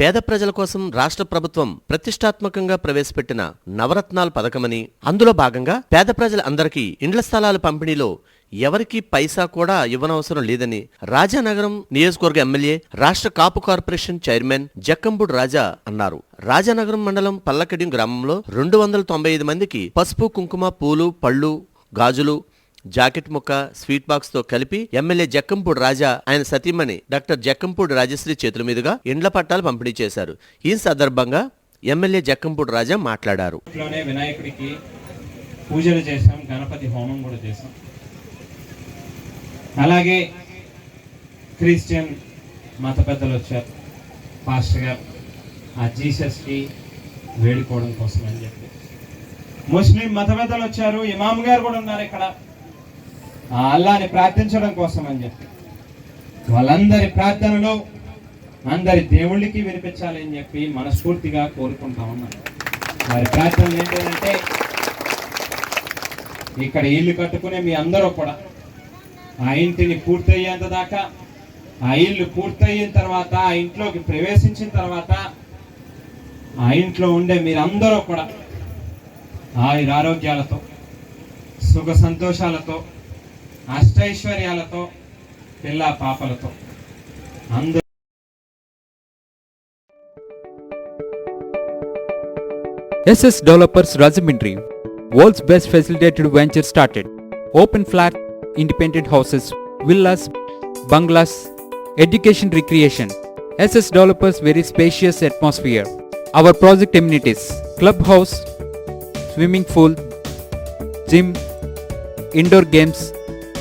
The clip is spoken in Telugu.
పేద ప్రజల కోసం రాష్ట్ర ప్రభుత్వం ప్రతిష్టాత్మకంగా ప్రవేశపెట్టిన నవరత్నాల పథకమని అందులో భాగంగా పేద ప్రజల అందరికీ ఇండ్ల స్థలాల పంపిణీలో ఎవరికీ పైసా కూడా ఇవ్వనవసరం లేదని రాజానగరం నియోజకవర్గ ఎమ్మెల్యే రాష్ట్ర కాపు కార్పొరేషన్ చైర్మన్ జక్కంబుడు రాజా అన్నారు. రాజానగరం మండలం పల్లకడిం గ్రామంలో రెండు వందల తొంభై ఐదు మందికి పసుపు కుంకుమ పూలు పళ్ళు గాజులు జాకెట్ ముక్క స్వీట్ బాక్స్తో కలిపి ఎమ్మెల్యే జక్కంపూడి రాజా ఆయన సతీమణి డాక్టర్ జక్కంపూడి రాజశ్రీ చేతుల మీదుగా ఇండ్ల పట్టాలు పంపిణీ చేశారు. ఈ సందర్భంగా ఎమ్మెల్యే జక్కంపూడి రాజా మాట్లాడారు. వినాయకుడికి పూజలు చేసాం గణపతి హోమం కూడా చేసాం అలాగే క్రిస్టియన్ మత పెద్దలు వచ్చారు. పాస్టర్ గారు ఆ జీసస్కి వేడుకోవడం కోసం అని చెప్పి. ముస్లిం మత పెద్దలు వచ్చారు ఇమాం గారు కూడా ఉన్నారు ఇక్కడ. ఆ అల్లాని ప్రార్థించడం కోసం అని చెప్పి. వాళ్ళందరి ప్రార్థనలో అందరి దేవుళ్ళకి వినిపించాలని చెప్పి మనస్ఫూర్తిగా కోరుకుంటా ఉన్నాను. వారి ప్రార్థనలు ఏంటంటే ఇక్కడ ఇల్లు కట్టుకునే మీ అందరూ కూడా ఆ ఇంటిని పూర్తయ్యేంత దాకా ఆ ఇల్లు పూర్తయిన తర్వాత ఆ ఇంట్లోకి ప్రవేశించిన తర్వాత ఆ ఇంట్లో ఉండే మీరందరూ కూడా ఆయుర ఆరోగ్యాలతో సుఖ సంతోషాలతో అష్టైశ్వర్యాలతో పిల్ల పాపలతో అందరూ SS Developers Rajamindri, world's best facilitated venture started. Open flat, independent houses, villas, bungalows, education recreation. SS Developers very spacious atmosphere. Our project amenities, clubhouse, swimming pool, gym, indoor games,